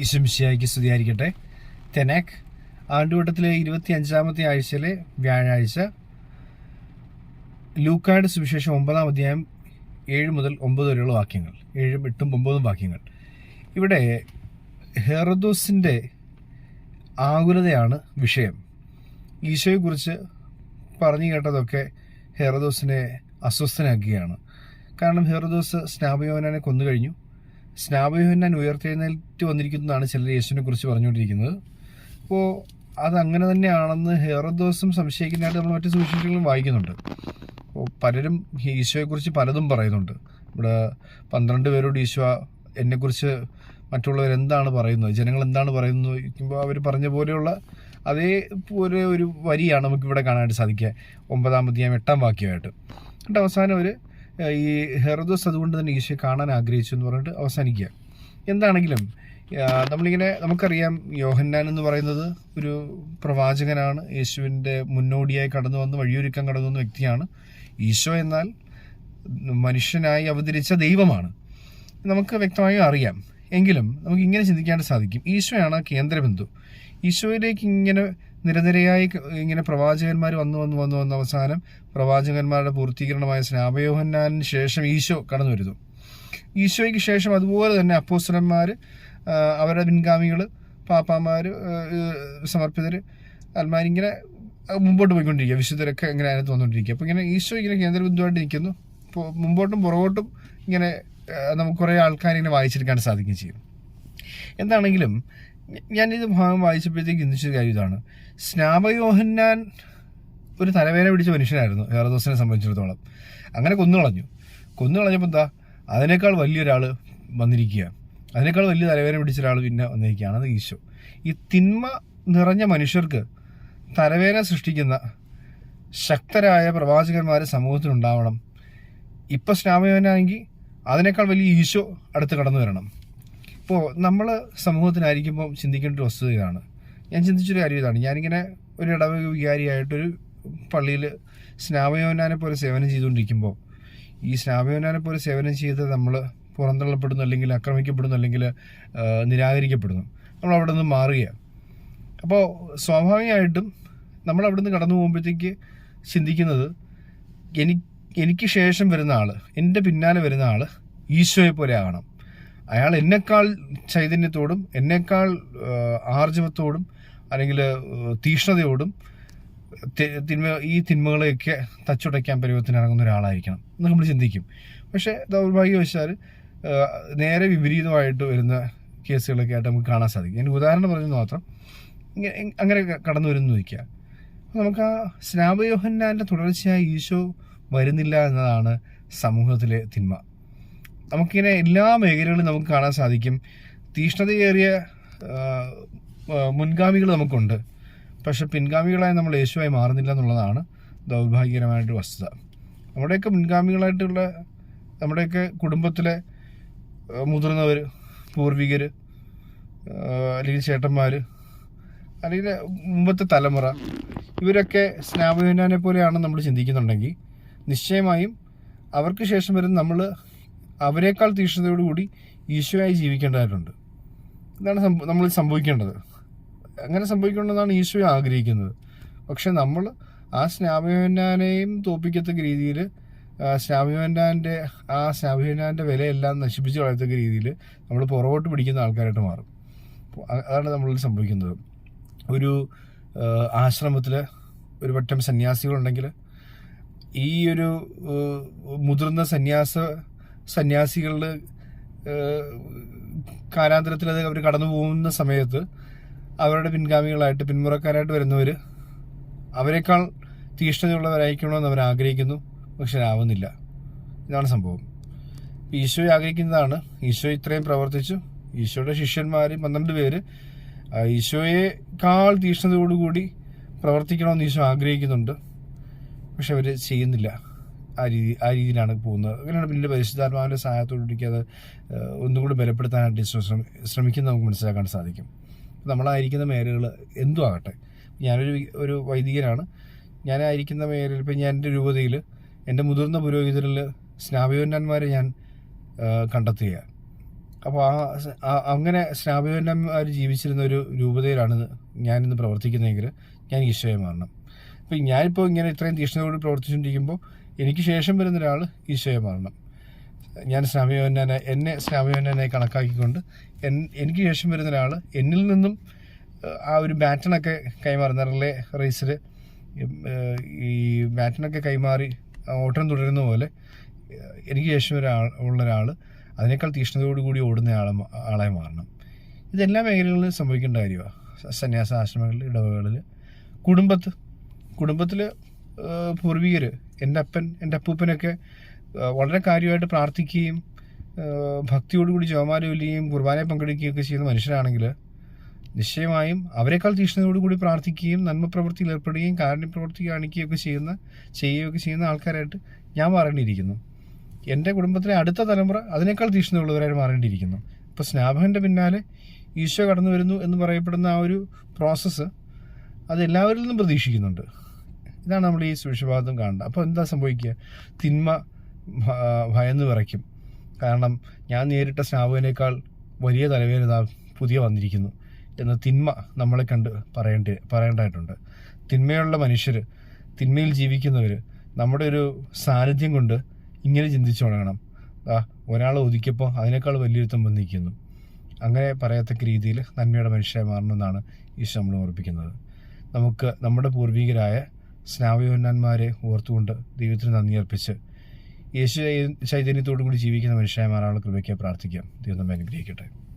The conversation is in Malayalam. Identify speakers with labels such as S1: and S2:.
S1: ഈശംശിയായിക്ക് സ്തുതിയായിരിക്കട്ടെ. തെനാക് ആണ്ടുവട്ടത്തിലെ ഇരുപത്തി അഞ്ചാമത്തെ ആഴ്ചയിലെ വ്യാഴാഴ്ച ലൂക്കായുടെ സുവിശേഷം ഒമ്പതാം അധ്യായം ഏഴ് മുതൽ ഒമ്പത് വരെയുള്ള വാക്യങ്ങൾ. ഏഴും എട്ടും ഒമ്പതും വാക്യങ്ങൾ. ഇവിടെ ഹെറദോസിന്റെ ആകുലതയാണ് വിഷയം. ഈശോയെക്കുറിച്ച് പറഞ്ഞു കേട്ടതൊക്കെ ഹെറദോസിനെ അസ്വസ്ഥനാക്കുകയാണ്. കാരണം ഹെറദോസ് സ്നാപയോനെ കൊന്നു കഴിഞ്ഞു സ്നാപയോഹനാൻ ഉയർത്തെഴുന്നേറ്റ് വന്നിരിക്കുന്നതാണ് ചിലർ യേശുവിനെ കുറിച്ച് പറഞ്ഞുകൊണ്ടിരിക്കുന്നത്. അപ്പോൾ അത് അങ്ങനെ തന്നെയാണെന്ന് ദിവസം സംശയിക്കുന്നതായിട്ട് നമ്മൾ മറ്റു സൂക്ഷിച്ചുകളും വായിക്കുന്നുണ്ട്. അപ്പോൾ പലരും ഈശോയെക്കുറിച്ച് പലതും പറയുന്നുണ്ട്. ഇവിടെ പന്ത്രണ്ട് പേരോട് ഈശോ എന്നെക്കുറിച്ച് മറ്റുള്ളവർ എന്താണ് പറയുന്നത്? ജനങ്ങൾ എന്താണ് പറയുന്നത് ചോദിക്കുമ്പോൾ അവർ പറഞ്ഞ പോലെയുള്ള അതേ പോലെ ഒരു വരിയാണ് നമുക്കിവിടെ കാണാനായിട്ട് സാധിക്കുക. ഒമ്പതാം അധ്യായം എട്ടാം വാക്യമായിട്ട്. എന്നിട്ട് അവസാനം അവർ ഈ ഹെറദോസ് അതുകൊണ്ട് തന്നെ ഈശോയെ കാണാൻ ആഗ്രഹിച്ചു എന്ന് പറഞ്ഞിട്ട് അവസാനിക്കുക. എന്താണെങ്കിലും നമ്മളിങ്ങനെ നമുക്കറിയാം യോഹന്നാൻ എന്ന് പറയുന്നത് ഒരു പ്രവാചകനാണ് യേശുവിന്റെ മുന്നോടിയായി കടന്നു വന്ന് വഴിയൊരുക്കം കടന്നു വന്ന വ്യക്തിയാണ്. ഈശോ എന്നാൽ മനുഷ്യനായി അവതരിച്ച ദൈവമാണ്. നമുക്ക് വ്യക്തമായും അറിയാം. എങ്കിലും നമുക്ക് ഇങ്ങനെ ചിന്തിക്കാൻ സാധിക്കും ഈശോയാണ് കേന്ദ്രബിന്ദു. ഈശോയിലേക്ക് ഇങ്ങനെ നിരനിരയായി ഇങ്ങനെ പ്രവാചകന്മാർ വന്നു വന്നു വന്നു വന്ന അവസാനം പ്രവാചകന്മാരുടെ പൂർത്തീകരണമായ സ്നാപയോഹന്നാലിന് ശേഷം ഈശോ കടന്നു വരുന്നു ഈശോയ്ക്ക് ശേഷം അതുപോലെ തന്നെ അപ്പോസ്റ്റലന്മാർ അവരുടെ പിൻഗാമികൾ പാപ്പാമാർ സമർപ്പിതർ അൽമാർ ഇങ്ങനെ മുമ്പോട്ട് പോയിക്കൊണ്ടിരിക്കുക. വിശുദ്ധരൊക്കെ ഇങ്ങനെ അതിനകത്ത് വന്നുകൊണ്ടിരിക്കുക അപ്പോൾ ഇങ്ങനെ ഈശോ ഇങ്ങനെ കേന്ദ്രബിന്ദുവായിട്ട് നിൽക്കുന്നു. ഇപ്പോൾ മുമ്പോട്ടും പുറകോട്ടും ഇങ്ങനെ നമുക്ക് കുറേ ആൾക്കാർ ഇങ്ങനെ വായിച്ചെടുക്കാൻ സാധിക്കുകയും ചെയ്യും. എന്താണെങ്കിലും ഞാനിത് ഭാഗം വായിച്ചപ്പോഴത്തേക്ക് ചിന്തിച്ചൊരു കാര്യം ഇതാണ്. സ്നാപയോഹന്നാൻ ഒരു തലവേന പിടിച്ച മനുഷ്യനായിരുന്നു ഹെറദോസിനെ സംബന്ധിച്ചിടത്തോളം. അങ്ങനെ കൊന്നു കളഞ്ഞു. കൊന്നു കളഞ്ഞപ്പോൾ എന്താ? അതിനേക്കാൾ വലിയൊരാൾ വന്നിരിക്കുക. അതിനേക്കാൾ വലിയ തലവേന പിടിച്ച ഒരാൾ പിന്നെ വന്നിരിക്കുകയാണ് ഈശോ. ഈ തിന്മ നിറഞ്ഞ മനുഷ്യർക്ക് തലവേന സൃഷ്ടിക്കുന്ന ശക്തരായ പ്രവാചകന്മാർ സമൂഹത്തിലുണ്ടാവണം. ഇപ്പം സ്നാപകനാണെങ്കിൽ അതിനേക്കാൾ വലിയ ഈശോ അടുത്ത് കടന്നു വരണം. ഇപ്പോൾ നമ്മൾ സമൂഹത്തിനായിരിക്കുമ്പോൾ ചിന്തിക്കേണ്ട ഒരു വസ്തുത ഇതാണ്. ഞാൻ ചിന്തിച്ചൊരു കാര്യം ഇതാണ്. ഞാനിങ്ങനെ ഒരു ഇടവക വികാരിയായിട്ടൊരു പള്ളിയിൽ സ്നാപയോനാനെ പോലെ സേവനം ചെയ്തുകൊണ്ടിരിക്കുമ്പോൾ ഈ സ്നാപയോനാനെ പോലെ സേവനം ചെയ്ത് നമ്മൾ പുറന്തള്ളപ്പെടുന്നു അല്ലെങ്കിൽ ആക്രമിക്കപ്പെടുന്നു അല്ലെങ്കിൽ നിരാകരിക്കപ്പെടുന്നു. നമ്മൾ അവിടെ നിന്ന് മാറുകയാണ് അപ്പോൾ സ്വാഭാവികമായിട്ടും നമ്മൾ അവിടെ നിന്ന് കടന്നു പോകുമ്പോഴത്തേക്ക് ചിന്തിക്കുന്നത് എനിക്ക് എനിക്ക് ശേഷം വരുന്ന ആൾ എന്റെ പിന്നാലെ വരുന്ന ആൾ ഈശോയെ പോലെ ആകണം. അയാൾ എന്നെക്കാൾ ചൈതന്യത്തോടും എന്നെക്കാൾ ആർജവത്തോടും അല്ലെങ്കിൽ തീഷ്ണതയോടും തിന്മ ഈ തിന്മകളെയൊക്കെ തച്ചുടയ്ക്കാൻ പരുവത്തിന് ഇറങ്ങുന്ന ഒരാളായിരിക്കണം എന്ന് നമ്മൾ ചിന്തിക്കും. പക്ഷേ ദൗർഭാഗ്യവശാൽ നേരെ വിപരീതമായിട്ട് വരുന്ന കേസുകളൊക്കെ ആയിട്ട് നമുക്ക് കാണാൻ സാധിക്കും. ഞാൻ ഉദാഹരണം പറഞ്ഞു മാത്രം അങ്ങനെ കടന്നു വരുന്നു അപ്പോൾ നമുക്ക് ആ സ്നാപയോഹന്നാന്റെ തുടർച്ചയായി ഈശോ വരുന്നില്ല എന്നതാണ് സമൂഹത്തിലെ തിന്മ. നമുക്കിങ്ങനെ എല്ലാ മേഖലകളിലും നമുക്ക് കാണാൻ സാധിക്കും. തീഷ്ണതയേറിയ മുൻഗാമികൾ നമുക്കുണ്ട്. പക്ഷെ പിൻഗാമികളായി നമ്മൾ യേശുവായി മാറുന്നില്ല എന്നുള്ളതാണ് ദൗർഭാഗ്യകരമായിട്ട് വസ്തുത. നമ്മുടെയൊക്കെ മുൻഗാമികളായിട്ടുള്ള നമ്മുടെയൊക്കെ കുടുംബത്തിലെ മുതിർന്നവർ പൂർവികർ അല്ലെങ്കിൽ ചേട്ടന്മാർ അല്ലെങ്കിൽ മുമ്പത്തെ തലമുറ ഇവരൊക്കെ സ്നാപനെ പോലെയാണ് നമ്മൾ ചിന്തിക്കുന്നുണ്ടെങ്കിൽ നിശ്ചയമായും അവർക്ക് ശേഷം വരുന്ന നമ്മൾ അവരെക്കാൾ തീക്ഷ്ണതയോടുകൂടി ഈശോയായി ജീവിക്കേണ്ടതായിട്ടുണ്ട് ഇതാണ് നമ്മൾ സംഭവിക്കേണ്ടത്. അങ്ങനെ സംഭവിക്കേണ്ടതെന്നാണ് ഈശോ ആഗ്രഹിക്കുന്നത്. പക്ഷെ നമ്മൾ ആ സ്നാപകനാനെയും തോപ്പിക്കത്തക്ക രീതിയിൽ സ്നാപകനാന്റെ ആ സ്നാപകനാന്റെ വിലയെല്ലാം നശിപ്പിച്ച് കളയത്തക്ക രീതിയിൽ നമ്മൾ പുറകോട്ട് പിടിക്കുന്ന ആൾക്കാരായിട്ട് മാറും. അതാണ് നമ്മളിൽ സംഭവിക്കുന്നത്. ഒരു ആശ്രമത്തിൽ ഒരു വട്ടം സന്യാസികളുണ്ടെങ്കിൽ ഈ ഒരു മുതിർന്ന സന്യാസ സന്യാസികളുടെ കാലാന്തരത്തിൽ അത് അവർ കടന്നു പോകുന്ന സമയത്ത് അവരുടെ പിൻഗാമികളായിട്ട് പിന്മുറക്കാരായിട്ട് വരുന്നവർ അവരെക്കാൾ തീഷ്ണതയുള്ളവരായിരിക്കണമെന്ന് അവർ ആഗ്രഹിക്കുന്നു. പക്ഷെ ആവുന്നില്ല. ഇതാണ് സംഭവം. ഈശോ ആഗ്രഹിക്കുന്നതാണ്. ഈശോ ഇത്രയും പ്രവർത്തിച്ചു. ഈശോയുടെ ശിഷ്യന്മാർ പന്ത്രണ്ട് പേര്. ഈശോയേക്കാൾ തീഷ്ണതയോടുകൂടി പ്രവർത്തിക്കണമെന്ന് ഈശോ ആഗ്രഹിക്കുന്നുണ്ട്. പക്ഷെ അവർ ചെയ്യുന്നില്ല. ആ രീതി ആ രീതിയിലാണ് പോകുന്നത്. അങ്ങനെയാണ് പിന്നീട് പരിശുദ്ധാത്മാവിന്റെ സഹായത്തോടുകൂടി അത് ഒന്നുകൂടി ഒന്നും കൂടി ബലപ്പെടുത്താനായിട്ട് ഈശോ ശ്രമി ശ്രമിക്കുന്നത് നമുക്ക് മനസ്സിലാക്കാൻ സാധിക്കും. നമ്മളായിരിക്കുന്ന മേഖലകൾ എന്തും ആകട്ടെ. ഞാനൊരു ഒരു വൈദികനാണ്. ഞാനായിരിക്കുന്ന മേഖലയിൽ ഇപ്പം ഞാൻ എന്റെ രൂപതയിൽ എന്റെ മുതിർന്ന പുരോഹിതരിൽ സ്നാപയോന്നന്മാരെ ഞാൻ കണ്ടെത്തുക അപ്പോൾ ആ അങ്ങനെ സ്നാപയോന്നന്മാർ ജീവിച്ചിരുന്ന ഒരു രൂപതയിലാണ് ഞാനിന്ന് പ്രവർത്തിക്കുന്നതെങ്കിൽ ഞാൻ ഈശോയെ മാറണം അപ്പം ഞാനിപ്പോൾ ഇങ്ങനെ ഇത്രയും തീക്ഷ്ണതയോട് പ്രവർത്തിച്ചുകൊണ്ടിരിക്കുമ്പോൾ എനിക്ക് ശേഷം വരുന്ന ഒരാൾ ഈശോയെ മാറണം ഞാൻ സ്നാമയോന്നാനെ എന്നെ സ്നാമയോന്നാനായി കണക്കാക്കിക്കൊണ്ട് എൻ എനിക്ക് ശേഷം വരുന്ന ഒരാൾ എന്നിൽ നിന്നും ആ ഒരു ബാറ്റണൊക്കെ കൈമാറുന്ന റിലേ റേസിൽ ഈ ബാറ്റണൊക്കെ കൈമാറി ഓട്ടം തുടരുന്ന പോലെ എനിക്ക് ശേഷം ഒരാൾ ഉള്ള ഒരാൾ അതിനേക്കാൾ തീക്ഷ്ണതയോടുകൂടി ഓടുന്ന ആളെ ആളെ മാറണം. ഇതെല്ലാ മേഖലകളിലും സംഭവിക്കേണ്ട കാര്യമാണ് സന്യാസ ആശ്രമങ്ങളിൽ ഇടവകളിൽ കുടുംബത്ത് കുടുംബത്തിൽ പൂർവികർ എന്റെ അപ്പൻ എന്റെ അപ്പൂപ്പനൊക്കെ വളരെ കാര്യമായിട്ട് പ്രാർത്ഥിക്കുകയും ഭക്തിയോടുകൂടി ജോമാല ചൊല്ലുകയും കുർബാനയെ പങ്കെടുക്കുകയൊക്കെ ചെയ്യുന്ന മനുഷ്യരാണെങ്കിൽ നിശ്ചയമായും അവരെക്കാൾ തീക്ഷ്ണതയോടുകൂടി പ്രാർത്ഥിക്കുകയും നന്മ പ്രവൃത്തിയിൽ ഏർപ്പെടുകയും കാരുണ്യപ്രവൃത്തി കാണിക്കുകയൊക്കെ ചെയ്യുന്ന ചെയ്യുകയൊക്കെ ചെയ്യുന്ന ആൾക്കാരായിട്ട് ഞാൻ മാറേണ്ടിയിരിക്കുന്നു. എന്റെ കുടുംബത്തിലെ അടുത്ത തലമുറ അതിനേക്കാൾ തീക്ഷ്ണതയുള്ളവരായി മാറേണ്ടിയിരിക്കുന്നു. ഇപ്പോൾ സ്നാപകന്റെ പിന്നാലെ ഈശോ കടന്നു വരുന്നു എന്ന് പറയപ്പെടുന്ന ആ ഒരു പ്രോസസ്സ് അത് എല്ലാവരിൽ നിന്നും പ്രതീക്ഷിക്കുന്നുണ്ട്. ഇതാണ് നമ്മൾ ഈ സുവിശേഷഭാഗത്തും കാണേണ്ടത്. അപ്പോൾ എന്താ സംഭവിക്കുക? തിന്മ ഭയന്ന് വിറയ്ക്കും. കാരണം ഞാൻ നേരിട്ട സ്നാപകനേക്കാൾ വലിയ തലവേദന പുതിയ വന്നിരിക്കുന്നു എന്ന തിന്മ നമ്മളെ കണ്ട് പറയേണ്ടി പറയേണ്ടതായിട്ടുണ്ട്. തിന്മയുള്ള മനുഷ്യർ തിന്മയിൽ ജീവിക്കുന്നവർ നമ്മുടെ ഒരു സാന്നിധ്യം കൊണ്ട് ഇങ്ങനെ ചിന്തിച്ചു തുടങ്ങണം. ആ ഒരാൾ ഒതുക്കിയപ്പോൾ അതിനേക്കാൾ വലിയൊരുത്തം വന്നിരിക്കുന്നു. അങ്ങനെ പറയത്തക്ക രീതിയിൽ നന്മയുടെ മനുഷ്യരായി മാറണമെന്നാണ് ഈശോ നമ്മൾ ഓർപ്പിക്കുന്നത്. നമുക്ക് നമ്മുടെ പൂർവികരായ സ്നാവയോന്മാരെ ഓർത്തുകൊണ്ട് ദൈവത്തിന് നന്ദി അർപ്പിച്ച് യേശു ചൈതന്യത്തോടു കൂടി ജീവിക്കുന്ന മനുഷ്യന്മാരാളെ കൃപയ്ക്ക് പ്രാർത്ഥിക്കാം. ദൈവം നമ്മെ അനുഗ്രഹിക്കട്ടെ.